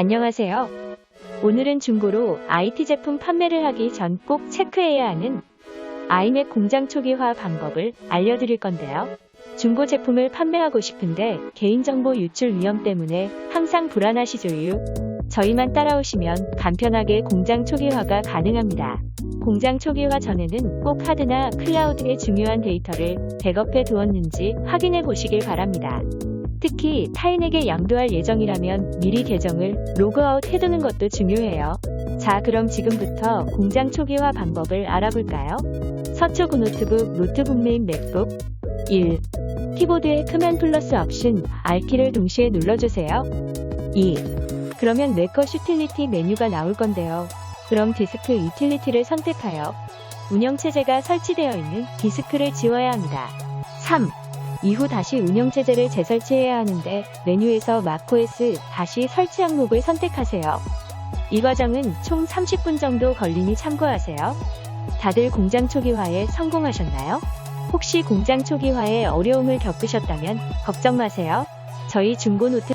안녕하세요. 오늘은 중고로 IT 제품 판매를 하기 전 꼭 체크해야 하는 아이맥 공장 초기화 방법을 알려드릴 건데요. 중고 제품을 판매하고 싶은데 개인정보 유출 위험 때문에 항상 불안하시죠유. 저희만 따라오시면 간편하게 공장 초기화가 가능합니다. 공장 초기화 전에는 꼭 하드나 클라우드에 중요한 데이터를 백업해 두었는지 확인해 보시길 바랍니다. 특히 타인에게 양도할 예정이라면 미리 계정을 로그아웃 해두는 것도 중요해요. 자, 그럼 지금부터 공장 초기화 방법을 알아볼까요? 서초구 노트북, 노트북 및 맥북 1. 키보드의 커맨 플러스 옵션 R키를 동시에 눌러주세요. 2. 그러면 레커 유틸리티 메뉴가 나올 건데요. 그럼 디스크 유틸리티를 선택하여 운영체제가 설치되어 있는 디스크를 지워야 합니다. 3. 이후 다시 운영체제를 재설치해야 하는데 메뉴에서 macOS 다시 설치 항목을 선택하세요. 이 과정은 총 30분 정도 걸리니 참고하세요. 다들 공장 초기화에 성공하셨나요? 혹시 공장 초기화에 어려움을 겪으셨다면 걱정 마세요. 저희 중고 노트